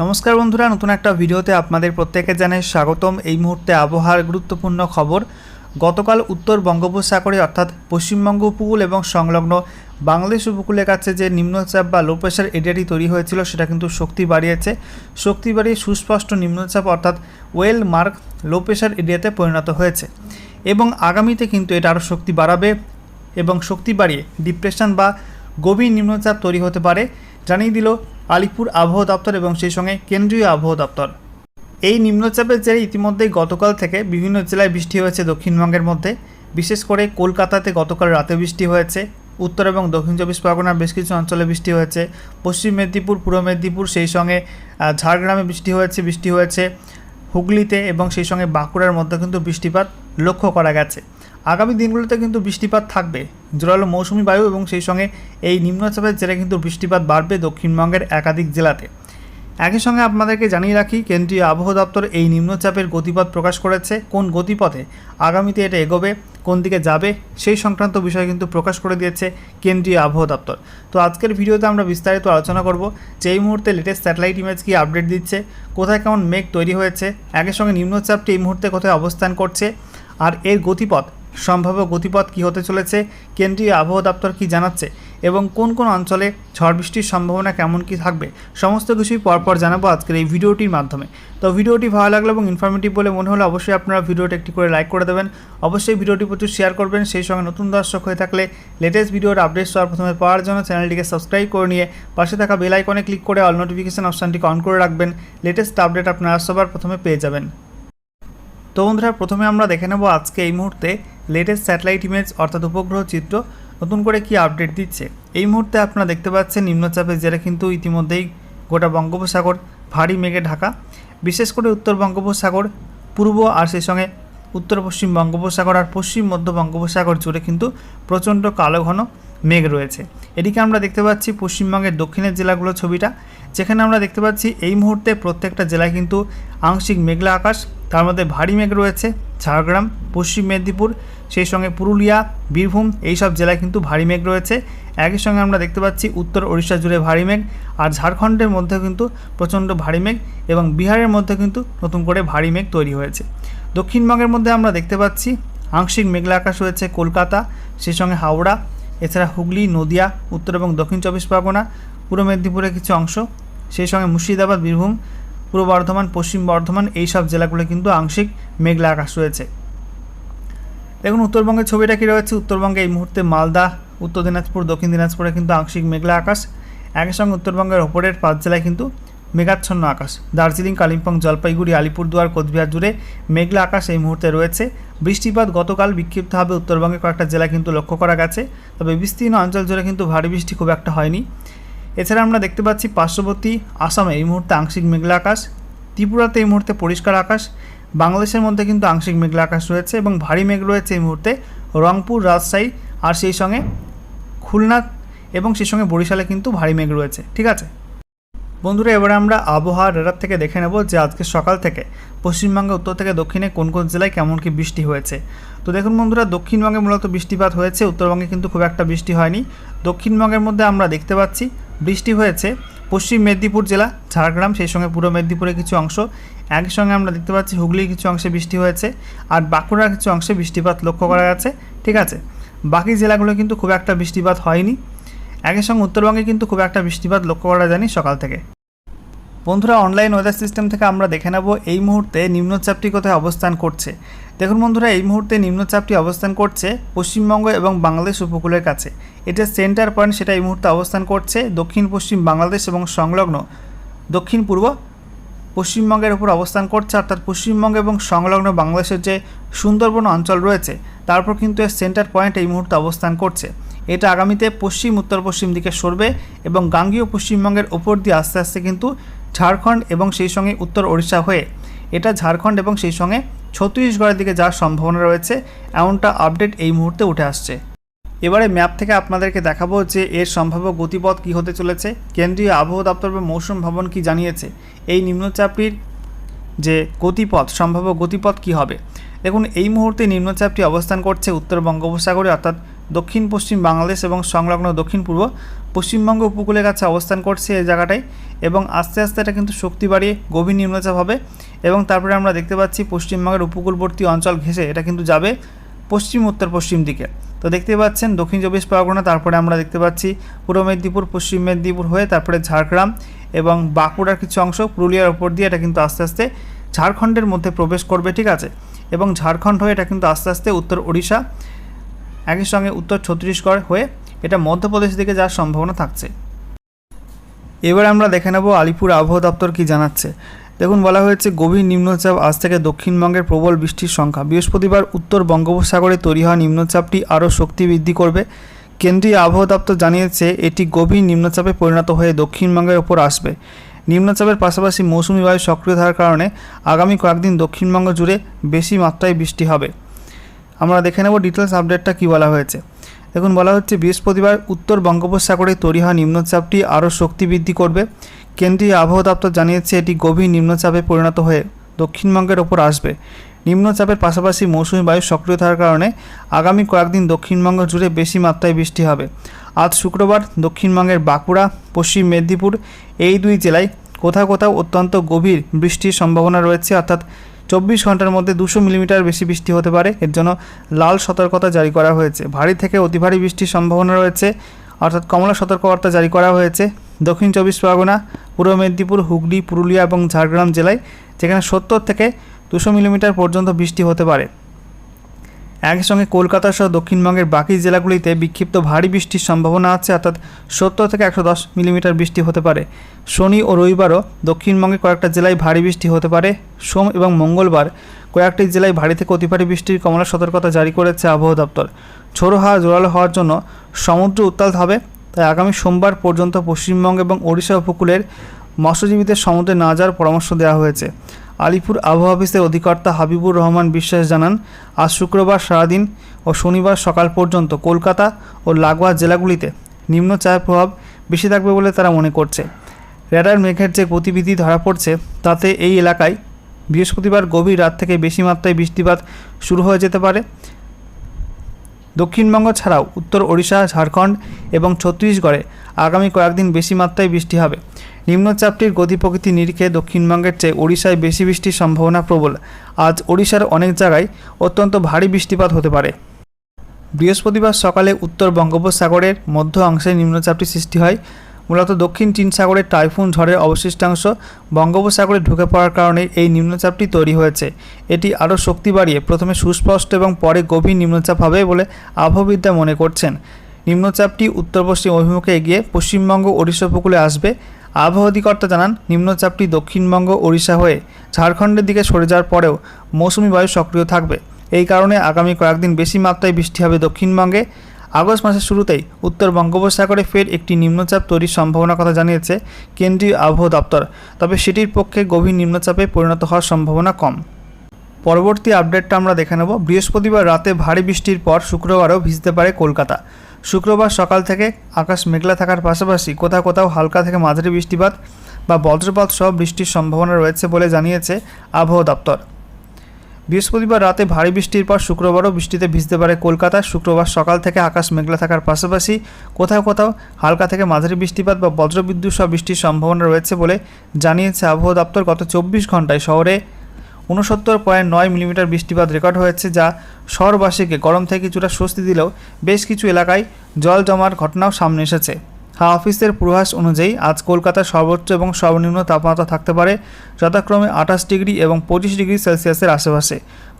নমস্কার বন্ধুরা, নতুন একটা ভিডিওতে আপনাদের প্রত্যেকে জানাই স্বাগতম। এই মুহূর্তে আবহাওয়ার গুরুত্বপূর্ণ খবর, গতকাল উত্তর বঙ্গোপসাগরে অর্থাৎ পশ্চিমবঙ্গ উপকূল এবং সংলগ্ন বাংলাদেশ উপকূলের কাছে যে নিম্নচাপ বা লো প্রেশার এরিয়াটি তৈরি হয়েছিল, সেটা কিন্তু শক্তি বাড়িয়েছে। শক্তি বাড়িয়ে সুস্পষ্ট নিম্নচাপ অর্থাৎ ওয়েল মার্ক লো প্রেশার এরিয়াতে পরিণত হয়েছে। এবং আগামীতে কিন্তু এটা আরও শক্তি বাড়াবে এবং শক্তি বাড়িয়ে ডিপ্রেশন বা গভীর নিম্নচাপ তৈরি হতে পারে। জানিয়ে দিল আলিপুর আবহাওয়া দপ্তর এবং সেই সঙ্গে কেন্দ্রীয় আবহাওয়া দপ্তর। এই নিম্নচাপের জেরে ইতিমধ্যেই গতকাল থেকে বিভিন্ন জেলায় বৃষ্টি হয়েছে দক্ষিণবঙ্গের মধ্যে। বিশেষ করে কলকাতাতে গতকাল রাতে বৃষ্টি হয়েছে। উত্তর এবং দক্ষিণ চব্বিশ পরগনার বেশ কিছু অঞ্চলে বৃষ্টি হয়েছে। পশ্চিম মেদিনীপুর, পূর্ব মেদিনীপুর, সেই সঙ্গে ঝাড়গ্রামে বৃষ্টি হয়েছে বৃষ্টি হয়েছে। হুগলিতে এবং সেই সঙ্গে বাঁকুড়ার মধ্যে কিন্তু বৃষ্টিপাত লক্ষ্য করা গেছে। আগামী দিনগুলোতে কিন্তু বৃষ্টিপাত থাকবে। জোরালো মৌসুমি বায়ু এবং সেই সঙ্গে এই নিম্নচাপের জেরে কিন্তু বৃষ্টিপাত বাড়বে দক্ষিণবঙ্গের একাধিক জেলাতে। একই সঙ্গে আপনাদেরকে জানিয়ে রাখি, কেন্দ্রীয় আবহাওয়া দপ্তর এই নিম্নচাপের গতিপথ প্রকাশ করেছে। কোন গতিপথে আগামীতে এটা এগোবে, কোন দিকে যাবে, সেই সংক্রান্ত বিষয় কিন্তু প্রকাশ করে দিয়েছে কেন্দ্রীয় আবহাওয়া দপ্তর। তো আজকের ভিডিওতে আমরা বিস্তারিত আলোচনা করব যে এই মুহূর্তে লেটেস্ট স্যাটেলাইট ইমেজ কি আপডেট দিচ্ছে, কোথায় কেমন মেঘ তৈরি হয়েছে, একই সঙ্গে নিম্নচাপটি এই মুহূর্তে কোথায় অবস্থান করছে, আর এর গতিপথ সম্ভাব্য গতিপথ কী হতে চলেছে, কেন্দ্রীয় আবহাওয়া দপ্তর কী জানাচ্ছে, এবং কোন কোন অঞ্চলে ঝড় বৃষ্টির সম্ভাবনা কেমন কী থাকবে, সমস্ত কিছুই পরপর জানাব আজকের এই ভিডিওটির মাধ্যমে। তো ভিডিওটি ভালো লাগল এবং ইনফরমেটিভ বলে মনে হলে অবশ্যই আপনারা ভিডিওটি একটি করে লাইক করে দেবেন। অবশ্যই ভিডিওটি প্রচুর শেয়ার করবেন, সেই সঙ্গে নতুন দর্শক হয়ে থাকলে লেটেস্ট ভিডিওর আপডেট সবার প্রথমে পাওয়ার জন্য চ্যানেলটিকে সাবস্ক্রাইব করে নিয়ে পাশে থাকা বেল আইকনে ক্লিক করে অল নোটিফিকেশন অপশানটিকে অন করে রাখবেন লেটেস্ট আপডেট আপনারা সবার প্রথমে পেয়ে যাবেন। তো বন্ধুরা, প্রথমে আমরা দেখে নেব আজকে এই মুহূর্তে লেটেস্ট স্যাটেলাইট ইমেজ অর্থাৎ উপগ্রহ চিত্র নতুন করে কি আপডেট দিচ্ছে? এই মুহূর্তে আপনারা দেখতে পাচ্ছেন নিম্নচাপের জেলা কিন্তু ইতিমধ্যেই গোটা বঙ্গোপসাগর ভারী মেঘে ঢাকা। বিশেষ করে উত্তর বঙ্গোপসাগর, পূর্ব আর সেই সঙ্গে উত্তর পশ্চিম বঙ্গোপসাগর আর পশ্চিম মধ্য বঙ্গোপসাগর জুড়ে কিন্তু প্রচণ্ড কালো ঘন। মেঘ রয়েছে। এদিকে আমরা দেখতে পাচ্ছি পশ্চিমবঙ্গের দক্ষিণের জেলাগুলো ছবিটা। যেখানে আমরা দেখতে পাচ্ছি এই মুহূর্তে প্রত্যেকটা জেলায় কিন্তু আংশিক মেঘলা আকাশ, তার মধ্যে ভারী মেঘ রয়েছে, ঝাড়গ্রাম, পশ্চিম মেদিনীপুর, সেই সঙ্গে পুরুলিয়া, বীরভূম এই সব জেলায় কিন্তু ভারী মেঘ রয়েছে। একই সঙ্গে আমরা দেখতে পাচ্ছি উত্তর ওড়িশা জুড়ে ভারী মেঘ, আর ঝাড়খণ্ডের মধ্যে কিন্তু প্রচণ্ড ভারী মেঘ এবং বিহারের মধ্যে কিন্তু নতুন করে ভারী মেঘ তৈরি হয়েছে। দক্ষিণবঙ্গের মধ্যে আমরা দেখতে পাচ্ছি আংশিক মেঘলা আকাশ রয়েছে কলকাতা, সেই সঙ্গে হাওড়া এছাড়া হুগলি, নদিয়া, উত্তর এবং দক্ষিণ চব্বিশ পরগনা, পূর্ব মেদিনীপুরের কিছু অংশ, সেই সঙ্গে মুর্শিদাবাদ, বীরভূম, পূর্ব বর্ধমান, পশ্চিম বর্ধমান, এই সব জেলাগুলো কিন্তু আংশিক মেঘলা আকাশ রয়েছে। দেখুন, উত্তরবঙ্গের ছবিটা কী রয়েছে? উত্তরবঙ্গে এই মুহূর্তে মালদা, উত্তর দিনাজপুর, দক্ষিণ দিনাজপুরে কিন্তু আংশিক মেঘলা আকাশ। একই সঙ্গে উত্তরবঙ্গের ওপরের পাঁচ জেলায় কিন্তু মেঘাচ্ছন্ন আকাশ। দার্জিলিং, কালিম্পং, জলপাইগুড়ি, আলিপুরদুয়ার, কোচবিহার জুড়ে মেঘলা আকাশ এই মুহূর্তে রয়েছে। বৃষ্টিপাত গতকাল বিক্ষিপ্তভাবে উত্তরবঙ্গের কয়েকটা জেলা কিন্তু লক্ষ্য করা গেছে, তবে বিস্তীর্ণ অঞ্চল জুড়ে কিন্তু ভারী বৃষ্টি খুব একটা হয়নি। এছাড়া আমরা দেখতে পাচ্ছি পার্শ্ববর্তী আসামে এই মুহূর্তে আংশিক মেঘলা আকাশ, ত্রিপুরাতে এই মুহূর্তে পরিষ্কার আকাশ, বাংলাদেশের মধ্যে কিন্তু আংশিক মেঘলা আকাশ রয়েছে এবং ভারী মেঘ রয়েছে এই মুহূর্তে রংপুর, রাজশাহী আর সেই সঙ্গে খুলনা এবং সেই সঙ্গে বরিশালে কিন্তু ভারী মেঘ রয়েছে। ঠিক আছে? বন্ধুরা, এবারে আমরা আবহাওয়া রেডার থেকে দেখে নেব যে আজকে সকাল থেকে পশ্চিমবঙ্গে, উত্তর থেকে দক্ষিণে কোন কোন জেলায় কেমন কি বৃষ্টি হয়েছে। তো দেখুন বন্ধুরা, দক্ষিণবঙ্গে মূলত বৃষ্টিপাত হয়েছে, উত্তরবঙ্গে কিন্তু খুব একটা বৃষ্টি হয়নি। দক্ষিণবঙ্গের মধ্যে আমরা দেখতে পাচ্ছি বৃষ্টি হয়েছে পশ্চিম মেদিনীপুর জেলা, ঝাড়গ্রাম, সেই সঙ্গে পূর্ব মেদিনীপুরের কিছু অংশ। একই সঙ্গে আমরা দেখতে পাচ্ছি হুগলির কিছু অংশে বৃষ্টি হয়েছে আর বাঁকুড়ার কিছু অংশে বৃষ্টিপাত লক্ষ্য করা গেছে ঠিক আছে, বাকি জেলাগুলো কিন্তু খুব একটা বৃষ্টিপাত হয়নি। একই সঙ্গে উত্তরবঙ্গে কিন্তু খুব একটা বৃষ্টিপাত লক্ষ্য করা যায়নি সকাল থেকে। বন্ধুরা অনলাইন ওয়েদার সিস্টেম থেকে আমরা দেখে নেব এই মুহূর্তে নিম্নচাপটি কোথায় অবস্থান করছে। দেখুন বন্ধুরা, এই মুহূর্তে নিম্নচাপটি অবস্থান করছে পশ্চিমবঙ্গ এবং বাংলাদেশ উপকূলের কাছে। এটা সেন্টার পয়েন্ট সেটা এই মুহূর্তে অবস্থান করছে দক্ষিণ পশ্চিম বাংলাদেশ এবং সংলগ্ন দক্ষিণ পূর্ব পশ্চিমবঙ্গের উপর অবস্থান করছে, অর্থাৎ পশ্চিমবঙ্গ এবং সংলগ্ন বাংলাদেশের যে সুন্দরবন অঞ্চল রয়েছে তারপর কিন্তু এর সেন্টার পয়েন্ট এই মুহূর্তে অবস্থান করছে। এটা আগামীতে পশ্চিম, উত্তর পশ্চিম দিকে সরবে এবং গাঙ্গীয় পশ্চিমবঙ্গের ওপর দিয়ে আস্তে আস্তে কিন্তু ঝাড়খণ্ড এবং সেই সঙ্গে উত্তর ওড়িশা হয়ে, এটা ঝাড়খণ্ড এবং সেই সঙ্গে ছত্তিশগড়ের দিকে যাওয়ার সম্ভাবনা রয়েছে, এমনটা আপডেট এই মুহূর্তে উঠে আসছে। এবারে ম্যাপ থেকে আপনাদেরকে দেখাবো যে এর সম্ভাব্য গতিপথ কী হতে চলেছে, কেন্দ্রীয় আবহাওয়া দপ্তর বা মৌসুম ভবন কি জানিয়েছে, এই নিম্নচাপটির যে গতিপথ, সম্ভাব্য গতিপথ কি হবে। দেখুন, এই মুহূর্তে নিম্নচাপটি অবস্থান করছে উত্তর বঙ্গোপসাগরে, অর্থাৎ দক্ষিণ পশ্চিম বাংলাদেশ এবং সংলগ্ন দক্ষিণ পূর্ব। পশ্চিমবঙ্গ উপকূলের কাছে অবস্থান করছে এই জায়গাটায় এবং আস্তে আস্তে এটা কিন্তু শক্তি বাড়িয়ে গভীর নিম্নচাপ হবে এবং তারপরে আমরা দেখতে পাচ্ছি পশ্চিমবঙ্গের উপকূলবর্তী অঞ্চল ঘেঁষে এটা কিন্তু যাবে পশ্চিম উত্তর পশ্চিম দিকে। তো দেখতে পাচ্ছেন, দক্ষিণ চব্বিশ পরগনা, তারপরে আমরা দেখতে পাচ্ছি পূর্ব মেদিনীপুর, পশ্চিম মেদিনীপুর হয়ে তারপরে ঝাড়গ্রাম এবং বাঁকুড়ার কিছু অংশ পুরুলিয়ার ওপর দিয়ে এটা কিন্তু আস্তে আস্তে ঝাড়খণ্ডের মধ্যে প্রবেশ করবে, ঠিক আছে? এবং ঝাড়খণ্ড হয়ে এটা কিন্তু আস্তে আস্তে উত্তর ওড়িশা, একই সঙ্গে উত্তর ছত্তিশগড় হয়ে এটা মধ্যপ্রদেশ দিকে যাওয়ার সম্ভাবনা থাকছে। এবার আমরা দেখে নেব আলিপুর আবহাওয়া দপ্তর কি জানাচ্ছে। দেখুন, বলা হয়েছে, গভীর নিম্নচাপ আজ থেকে দক্ষিণবঙ্গের প্রবল বৃষ্টির সংখ্যা। বৃহস্পতিবার উত্তর বঙ্গোপসাগরে তৈরি হওয়া নিম্নচাপটি আরও শক্তি বৃদ্ধি করবে। কেন্দ্রীয় আবহাওয়া দপ্তর জানিয়েছে, এটি গভীর নিম্নচাপে পরিণত হয়ে দক্ষিণবঙ্গের ওপর আসবে। নিম্নচাপের পাশাপাশি মৌসুমি বায়ু সক্রিয় থাকার কারণে আগামী কয়েকদিন দক্ষিণবঙ্গ জুড়ে বেশি মাত্রায় বৃষ্টি হবে। আমরা দেখে নেব ডিটেলস আপডেটটা কী বলা হয়েছে। দেখুন, বলা হচ্ছে, বৃহস্পতিবার উত্তর বঙ্গোপসাগরে তৈরি হওয়া নিম্নচাপটি আরও শক্তি বৃদ্ধি করবে। কেন্দ্রীয় আবহাওয়া দপ্তর জানিয়েছে, এটি গভীর নিম্নচাপে পরিণত হয়ে দক্ষিণবঙ্গের ওপর আসবে। নিম্নচাপের পাশাপাশি মৌসুমি বায়ু সক্রিয় থাকার কারণে আগামী কয়েকদিন দক্ষিণবঙ্গ জুড়ে বেশি মাত্রায় বৃষ্টি হবে। আজ শুক্রবার দক্ষিণবঙ্গের বাঁকুড়া, পশ্চিম মেদিনীপুর এই দুই জেলায় কোথাও কোথাও অত্যন্ত গভীর বৃষ্টির সম্ভাবনা রয়েছে, অর্থাৎ চব্বিশ ঘণ্টার মধ্যে দুশো মিলিমিটার বেশি বৃষ্টি হতে পারে। এর জন্য লাল সতর্কতা জারি করা হয়েছে। ভারী থেকে অতি ভারী বৃষ্টির সম্ভাবনা রয়েছে, অর্থাৎ কমলা সতর্কবার্তা জারি করা হয়েছে। দক্ষিণ চব্বিশ পরগনা, পূর্ব মেদিনীপুর, হুগলি, পুরুলিয়া এবং ঝাড়গ্রাম জেলায়, যেখানে সত্তর থেকে দুশো মিলিমিটার পর্যন্ত বৃষ্টি হতে পারে। একই সঙ্গে কলকাতা সহ দক্ষিণবঙ্গের বাকি জেলাগুলিতে বিক্ষিপ্ত ভারী বৃষ্টির সম্ভাবনা আছে, অর্থাৎ সত্তর থেকে একশো দশ মিলিমিটার বৃষ্টি হতে পারে। শনি ও রবিবারও দক্ষিণবঙ্গের কয়েকটা জেলায় ভারী বৃষ্টি হতে পারে। সোম এবং মঙ্গলবার কয়েকটি জেলায় ভারী থেকে অতি ভারী বৃষ্টির কমলা সতর্কতা জারি করেছে আবহাওয়া দপ্তর। ছোড়ো হাওয়া জোরালো হওয়ার জন্য সমুদ্র উত্তাল হবে। তাই আগামী সোমবার পর্যন্ত পশ্চিমবঙ্গ এবং ওড়িশা উপকূলের মৎস্যজীবীদের সমুদ্রে না যাওয়ার পরামর্শ দেওয়া হয়েছে। আলিপুর আবহাওয়া অফিসের অধিকর্তা হাবিবুর রহমান বিশ্বাস জানান, আজ শুক্রবার সারাদিন ও শনিবার সকাল পর্যন্ত কলকাতা ও লাগোয়া জেলাগুলিতে নিম্নচাপের প্রভাব বেশি থাকবে বলে তারা মনে করছে। রেডার মেঘের যে গতিবিধি ধরা পড়ছে, তাতে এই এলাকায় বৃহস্পতিবার গভীর রাত থেকে বেশি মাত্রায় বৃষ্টিপাত শুরু হয়ে যেতে পারে। দক্ষিণবঙ্গ ছাড়াও উত্তর ওড়িশা, ঝাড়খণ্ড এবং ছত্তিশগড়ে আগামী কয়েকদিন বেশি মাত্রায় বৃষ্টি হবে। নিম্নচাপটির গতি প্রকৃতি নিরিখে দক্ষিণবঙ্গের চেয়ে ওড়িশায় বেশি বৃষ্টির সম্ভাবনা প্রবল। আজ ওড়িশার অনেক জায়গায় অত্যন্ত ভারী বৃষ্টিপাত হতে পারে। বৃহস্পতিবার সকালে উত্তর বঙ্গোপসাগরের মধ্য অংশে নিম্নচাপটি সৃষ্টি হয়। মূলত দক্ষিণ চীন সাগরের টাইফুন ঝড়ের অবশিষ্টাংশ বঙ্গোপসাগরে ঢুকে পড়ার কারণে এই নিম্নচাপটি তৈরি হয়েছে। এটি আরও শক্তি বাড়িয়ে প্রথমে সুস্পষ্ট এবং পরে গভীর নিম্নচাপ হবে বলে আবহবিদ্যা মনে করছেন। নিম্নচাপটি উত্তর পশ্চিম অভিমুখে এগিয়ে পশ্চিমবঙ্গ ওড়িশা উপকূলে আসবে। আবহাওয়া অধিকর্তা জানান, নিম্নচাপটি দক্ষিণবঙ্গ ওড়িশা হয়ে ঝাড়খণ্ডের দিকে সরে যাওয়ার পরেও মৌসুমি বায়ু সক্রিয় থাকবে। এই কারণে আগামী কয়েকদিন বেশি মাত্রায় বৃষ্টি হবে দক্ষিণবঙ্গে। আগস্ট মাসের শুরুতেই উত্তর বঙ্গোপসাগরে ফের একটি নিম্নচাপ তৈরির সম্ভাবনার কথা জানিয়েছে কেন্দ্রীয় আবহাওয়া দপ্তর, তবে সেটির পক্ষে গভীর নিম্নচাপে পরিণত হওয়ার সম্ভাবনা কম। পরবর্তী আপডেটটা আমরা দেখে নেব। বৃহস্পতিবার রাতে ভারী বৃষ্টির পর শুক্রবারও ভিজতে পারে কলকাতা। শুক্রবার সকাল থেকে আকাশ মেঘলা থাকার পাশাপাশি কোথাও কোথাও হালকা থেকে মাঝারি বৃষ্টিপাত বা বজ্রপাত সহ বৃষ্টির সম্ভাবনা রয়েছে বলে জানিয়েছে আবহাওয়া দপ্তর। বৃহস্পতিবার রাতে ভারী বৃষ্টির পর শুক্রবারও বৃষ্টিতে ভিজতে পারে কলকাতা। শুক্রবার সকাল থেকে আকাশ মেঘলা থাকার পাশাপাশি কোথাও কোথাও হালকা থেকে মাঝারি বৃষ্টিপাত বা বজ্রবিদ্যুৎ সহ বৃষ্টির সম্ভাবনা রয়েছে বলে জানিয়েছে আবহাওয়া দপ্তর। গত চব্বিশ ঘন্টায় শহরে উনসত্তর পয়েন্ট নয় মিলিমিটার বৃষ্টিপাত রেকর্ড হয়েছে, যা শহরবাসীকে গরম থেকে কিছুটা স্বস্তি দিলেও বেশ কিছু এলাকায় জল জমার ঘটনাও সামনে এসেছে। হাওয়া অফিসের পূর্বাভাস অনুযায়ী আজ কলকাতার সর্বোচ্চ এবং সর্বনিম্ন তাপমাত্রা থাকতে পারে যথাক্রমে আঠাশ ডিগ্রি এবং পঁচিশ ডিগ্রি সেলসিয়াসের আশেপাশে।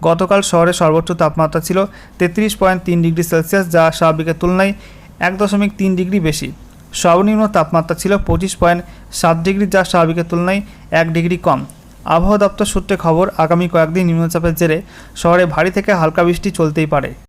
গতকাল শহরে সর্বোচ্চ তাপমাত্রা ছিল তেত্রিশ পয়েন্ট তিন ডিগ্রি সেলসিয়াস, যা স্বাভাবিকের তুলনায় এক দশমিক তিন ডিগ্রি বেশি। সর্বনিম্ন তাপমাত্রা ছিল পঁচিশ পয়েন্ট সাত ডিগ্রি, যা স্বাভাবিকের তুলনায় এক ডিগ্রি কম। আবহাওয়া দপ্তর সূত্রে খবর, আগামী কয়েকদিন নিম্নচাপের জেরে শহরে ভারী থেকে হালকা বৃষ্টি চলতেই পারে।